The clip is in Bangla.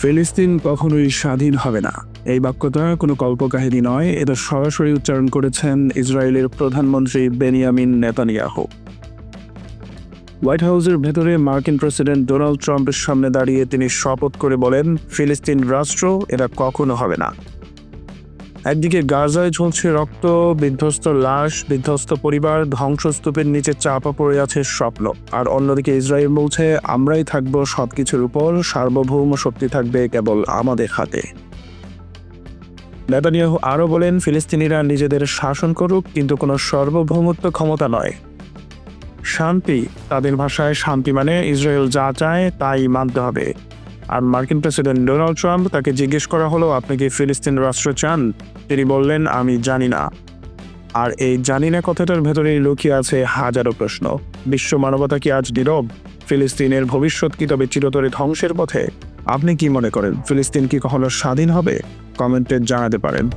ফিলিস্তিন কখনোই স্বাধীন হবে না। এই বাক্যটা কোনো কল্পকাহিনী নয়, এটা সরাসরি উচ্চারণ করেছেন ইসরায়েলের প্রধানমন্ত্রী বেনিয়ামিন নেতানিয়াহু। হোয়াইট হাউসের ভেতরে মার্কিন প্রেসিডেন্ট ডোনাল্ড ট্রাম্পের সামনে দাঁড়িয়ে তিনি শপথ করে বলেন, ফিলিস্তিন রাষ্ট্র, এটা কখনো হবে না। একদিকে গাজায় চলছে রক্ত, বিধ্বস্ত লাশ, বিধ্বস্ত পরিবার, ধ্বংসস্তূপের নিচে চাপা পড়ে আছে স্বপ্ন। আর অন্যদিকে ইসরায়েল বলছে, আমরাই থাকব সবকিছুর উপর, সার্বভৌম শক্তি থাকবে কেবল আমাদের হাতে। নেতানিয়াহু আরও বলেন, ফিলিস্তিনিরা নিজেদের শাসন করুক, কিন্তু কোনো সার্বভৌমত্ব ক্ষমতা নয়। শান্তি, তাদের ভাষায় শান্তি মানে ইসরায়েল যা চায়, তাই মানতে হবে। আর মার্কিন প্রেসিডেন্ট ডোনাল্ড ট্রাম্প তাকে জিজ্ঞেস করা হলো, আপনি কি ফিলিস্তিন রাষ্ট্র চান? তিনি বললেন, আমি জানি না। আর এই জানি না কথাটার ভেতরেই লুকিয়ে আছে হাজারো প্রশ্ন। বিশ্ব মানবতা কি আজ নীরব? ফিলিস্তিনের ভবিষ্যৎ কি তবে চিরতরে ধ্বংসের পথে? আপনি কি মনে করেন, ফিলিস্তিন কি কখনো স্বাধীন হবে? কমেন্টে জানাতে পারেন।